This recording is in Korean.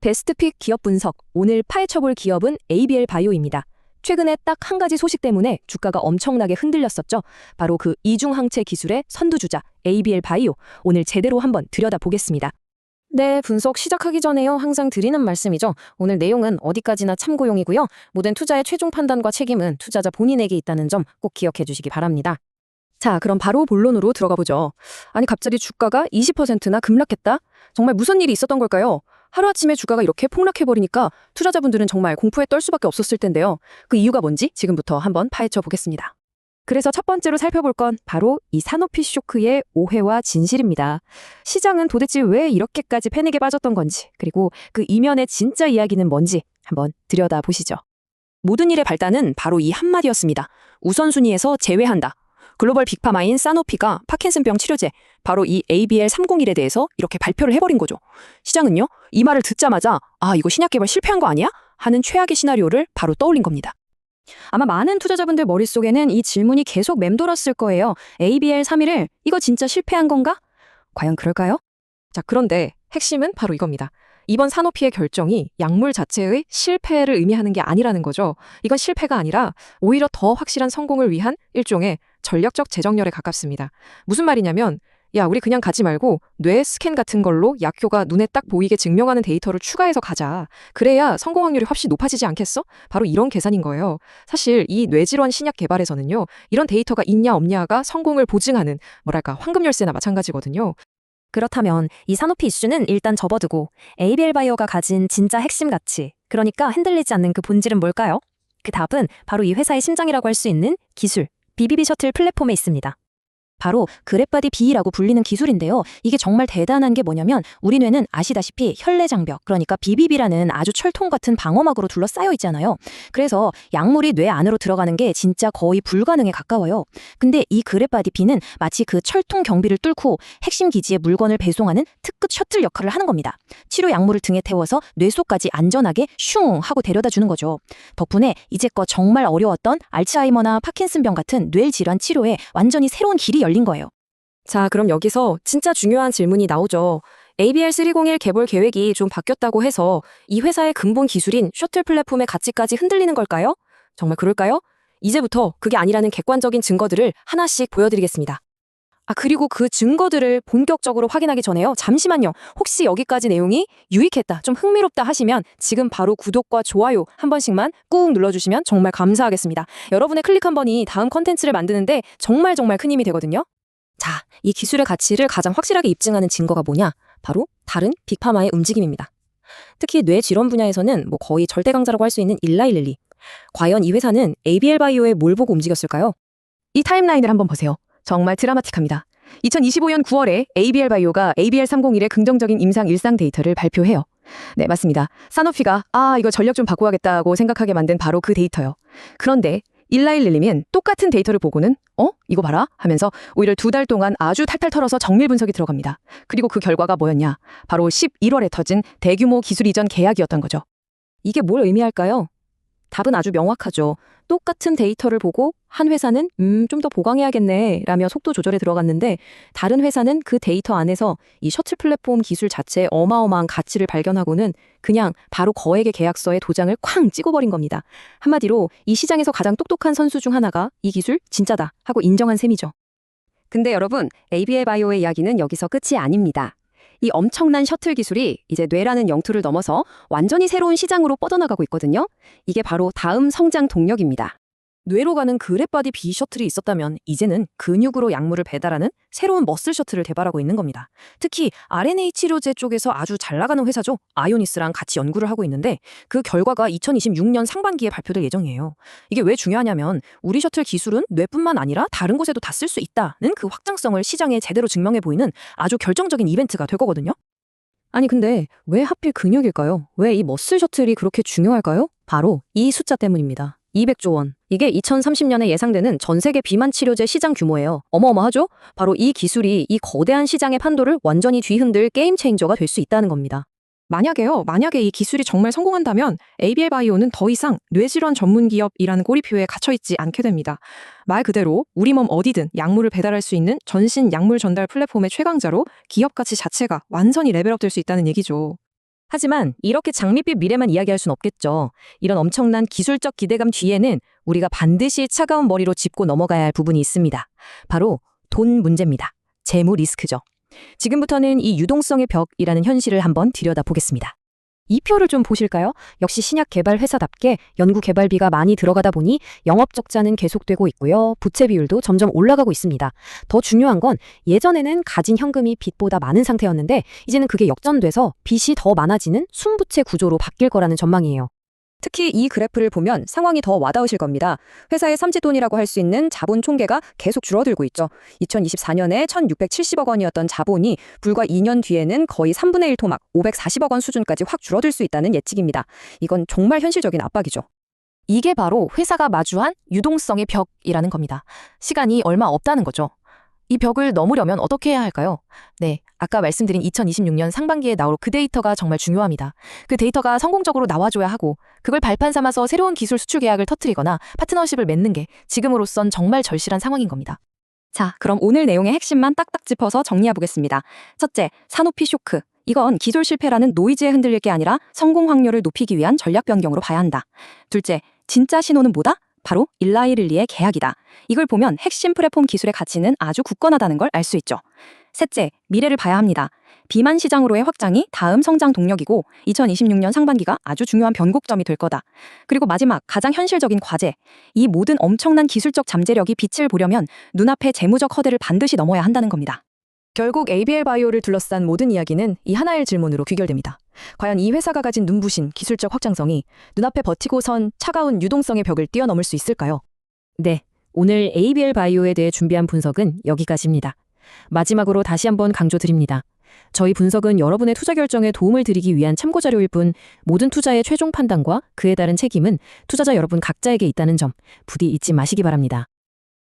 베스트픽 기업 분석. 오늘 파헤쳐볼 기업은 ABL 바이오입니다. 최근에 딱 한 가지 소식 때문에 주가가 엄청나게 흔들렸었죠. 바로 그 이중항체 기술의 선두주자 ABL 바이오. 오늘 제대로 한번 들여다보겠습니다. 네, 분석 시작하기 전에요. 항상 드리는 말씀이죠. 오늘 내용은 어디까지나 참고용이고요. 모든 투자의 최종 판단과 책임은 투자자 본인에게 있다는 점 꼭 기억해 주시기 바랍니다. 자, 그럼 바로 본론으로 들어가 보죠. 아니, 갑자기 주가가 20%나 급락했다? 정말 무슨 일이 있었던 걸까요? 하루아침에 주가가 이렇게 폭락해버리니까 투자자분들은 정말 공포에 떨 수밖에 없었을 텐데요. 그 이유가 뭔지 지금부터 한번 파헤쳐 보겠습니다. 그래서 첫 번째로 살펴볼 건 바로 이 산오피 쇼크의 오해와 진실입니다. 시장은 도대체 왜 이렇게까지 패닉에 빠졌던 건지, 그리고 그 이면의 진짜 이야기는 뭔지 한번 들여다 보시죠. 모든 일의 발단은 바로 이 한마디였습니다. 우선순위에서 제외한다. 글로벌 빅파마인 사노피가 파킨슨병 치료제, 바로 이 ABL301에 대해서 이렇게 발표를 해버린 거죠. 시장은요, 이 말을 듣자마자, 아, 이거 신약 개발 실패한 거 아니야? 하는 최악의 시나리오를 바로 떠올린 겁니다. 아마 많은 투자자분들 머릿속에는 이 질문이 계속 맴돌았을 거예요. ABL31, 이거 진짜 실패한 건가? 과연 그럴까요? 자, 그런데 핵심은 바로 이겁니다. 이번 산오피의 결정이 약물 자체의 실패를 의미하는 게 아니라는 거죠. 이건 실패가 아니라 오히려 더 확실한 성공을 위한 일종의 전략적 재정렬에 가깝습니다. 무슨 말이냐면 야, 우리 그냥 가지 말고 뇌 스캔 같은 걸로 약효가 눈에 딱 보이게 증명하는 데이터를 추가해서 가자. 그래야 성공 확률이 훨씬 높아지지 않겠어? 바로 이런 계산인 거예요. 사실 이 뇌질환 신약 개발에서는요. 이런 데이터가 있냐 없냐가 성공을 보증하는 뭐랄까 황금 열쇠나 마찬가지거든요. 그렇다면 이 산오피 이슈는 일단 접어두고 ABL 바이오가 가진 진짜 핵심 가치, 그러니까 흔들리지 않는 그 본질은 뭘까요? 그 답은 바로 이 회사의 심장이라고 할 수 있는 기술, BBB 셔틀 플랫폼에 있습니다. 바로 그랩바디 B라고 불리는 기술인데요. 이게 정말 대단한 게 뭐냐면 우리 뇌는 아시다시피 혈내 장벽, 그러니까 BBB라는 아주 철통 같은 방어막으로 둘러싸여 있잖아요. 그래서 약물이 뇌 안으로 들어가는 게 진짜 거의 불가능에 가까워요. 근데 이 그랩바디 B는 마치 그 철통 경비를 뚫고 핵심 기지에 물건을 배송하는 특급 셔틀 역할을 하는 겁니다. 치료 약물을 등에 태워서 뇌 속까지 안전하게 슝 하고 데려다 주는 거죠. 덕분에 이제껏 정말 어려웠던 알츠하이머나 파킨슨병 같은 뇌 질환 치료에 완전히 새로운 길이 열린 거예요. 자, 그럼 여기서 진짜 중요한 질문이 나오죠. ABR301 개발 계획이 좀 바뀌었다고 해서 이 회사의 근본 기술인 셔틀 플랫폼의 가치까지 흔들리는 걸까요? 정말 그럴까요? 이제부터 그게 아니라는 객관적인 증거들을 하나씩 보여드리겠습니다. 아, 그리고 그 증거들을 본격적으로 확인하기 전에요. 잠시만요. 혹시 여기까지 내용이 유익했다, 좀 흥미롭다 하시면 지금 바로 구독과 좋아요 한 번씩만 꾹 눌러주시면 정말 감사하겠습니다. 여러분의 클릭 한 번이 다음 컨텐츠를 만드는데 정말 정말 큰 힘이 되거든요. 자, 이 기술의 가치를 가장 확실하게 입증하는 증거가 뭐냐? 바로 다른 빅파마의 움직임입니다. 특히 뇌 질환 분야에서는 뭐 거의 절대 강자라고 할 수 있는 일라일릴리. 과연 이 회사는 ABL 바이오에 뭘 보고 움직였을까요? 이 타임라인을 한번 보세요. 정말 드라마틱합니다. 2025년 9월에 ABL 바이오가 ABL301의 긍정적인 임상 일상 데이터를 발표해요. 네, 맞습니다. 사노피가 아, 이거 전력 좀 바꿔야겠다고 생각하게 만든 바로 그 데이터요. 그런데 일라일릴리면 똑같은 데이터를 보고는 어? 이거 봐라 하면서 오히려 두 달 동안 아주 탈탈 털어서 정밀 분석이 들어갑니다. 그리고 그 결과가 뭐였냐? 바로 11월에 터진 대규모 기술 이전 계약이었던 거죠. 이게 뭘 의미할까요? 답은 아주 명확하죠. 똑같은 데이터를 보고 한 회사는 음, 좀 더 보강해야겠네 라며 속도 조절에 들어갔는데 다른 회사는 그 데이터 안에서 이 셔틀 플랫폼 기술 자체의 어마어마한 가치를 발견하고는 그냥 바로 거액의 계약서에 도장을 쾅 찍어버린 겁니다. 한마디로 이 시장에서 가장 똑똑한 선수 중 하나가 이 기술 진짜다 하고 인정한 셈이죠. 근데 여러분, ABL 바이오의 이야기는 여기서 끝이 아닙니다. 이 엄청난 셔틀 기술이 이제 뇌라는 영토를 넘어서 완전히 새로운 시장으로 뻗어나가고 있거든요. 이게 바로 다음 성장 동력입니다. 뇌로 가는 그랩바디 B 셔틀이 있었다면 이제는 근육으로 약물을 배달하는 새로운 머슬 셔틀을 개발하고 있는 겁니다. 특히 RNA 치료제 쪽에서 아주 잘 나가는 회사죠. 아이오니스랑 같이 연구를 하고 있는데 그 결과가 2026년 상반기에 발표될 예정이에요. 이게 왜 중요하냐면 우리 셔틀 기술은 뇌뿐만 아니라 다른 곳에도 다 쓸 수 있다는 그 확장성을 시장에 제대로 증명해 보이는 아주 결정적인 이벤트가 될 거거든요. 아니 근데 왜 하필 근육일까요? 왜 이 머슬 셔틀이 그렇게 중요할까요? 바로 이 숫자 때문입니다. 200조 원. 이게 2030년에 예상되는 전 세계 비만 치료제 시장 규모예요. 어마어마하죠? 바로 이 기술이 이 거대한 시장의 판도를 완전히 뒤흔들 게임 체인저가 될 수 있다는 겁니다. 만약에요, 만약에 이 기술이 정말 성공한다면 ABL 바이오는 더 이상 뇌질환 전문 기업이라는 꼬리표에 갇혀있지 않게 됩니다. 말 그대로 우리 몸 어디든 약물을 배달할 수 있는 전신 약물 전달 플랫폼의 최강자로 기업 가치 자체가 완전히 레벨업 될 수 있다는 얘기죠. 하지만 이렇게 장밋빛 미래만 이야기할 순 없겠죠. 이런 엄청난 기술적 기대감 뒤에는 우리가 반드시 차가운 머리로 짚고 넘어가야 할 부분이 있습니다. 바로 돈 문제입니다. 재무 리스크죠. 지금부터는 이 유동성의 벽이라는 현실을 한번 들여다보겠습니다. 이 표를 좀 보실까요? 역시 신약 개발 회사답게 연구 개발비가 많이 들어가다 보니 영업 적자는 계속되고 있고요. 부채 비율도 점점 올라가고 있습니다. 더 중요한 건 예전에는 가진 현금이 빚보다 많은 상태였는데 이제는 그게 역전돼서 빚이 더 많아지는 순부채 구조로 바뀔 거라는 전망이에요. 특히 이 그래프를 보면 상황이 더 와닿으실 겁니다. 회사의 삼지돈이라고 할 수 있는 자본 총계가 계속 줄어들고 있죠. 2024년에 1,670억 원이었던 자본이 불과 2년 뒤에는 거의 3분의 1 토막 540억 원 수준까지 확 줄어들 수 있다는 예측입니다. 이건 정말 현실적인 압박이죠. 이게 바로 회사가 마주한 유동성의 벽이라는 겁니다. 시간이 얼마 없다는 거죠. 이 벽을 넘으려면 어떻게 해야 할까요? 네, 아까 말씀드린 2026년 상반기에 나올 그 데이터가 정말 중요합니다. 그 데이터가 성공적으로 나와줘야 하고 그걸 발판 삼아서 새로운 기술 수출 계약을 터트리거나 파트너십을 맺는 게 지금으로선 정말 절실한 상황인 겁니다. 자, 그럼 오늘 내용의 핵심만 딱딱 짚어서 정리해 보겠습니다. 첫째, 산오피 쇼크. 이건 기술 실패라는 노이즈에 흔들릴 게 아니라 성공 확률을 높이기 위한 전략 변경으로 봐야 한다. 둘째, 진짜 신호는 뭐다? 바로 일라이릴리의 계약이다. 이걸 보면 핵심 플랫폼 기술의 가치는 아주 굳건하다는 걸 알 수 있죠. 셋째, 미래를 봐야 합니다. 비만 시장으로의 확장이 다음 성장 동력이고 2026년 상반기가 아주 중요한 변곡점이 될 거다. 그리고 마지막 가장 현실적인 과제. 이 모든 엄청난 기술적 잠재력이 빛을 보려면 눈앞의 재무적 허대를 반드시 넘어야 한다는 겁니다. 결국 ABL 바이오를 둘러싼 모든 이야기는 이 하나의 질문으로 귀결됩니다. 과연 이 회사가 가진 눈부신 기술적 확장성이 눈앞에 버티고 선 차가운 유동성의 벽을 뛰어넘을 수 있을까요? 네, 오늘 ABL 바이오에 대해 준비한 분석은 여기까지입니다. 마지막으로 다시 한번 강조드립니다. 저희 분석은 여러분의 투자 결정에 도움을 드리기 위한 참고 자료일 뿐 모든 투자의 최종 판단과 그에 따른 책임은 투자자 여러분 각자에게 있다는 점 부디 잊지 마시기 바랍니다.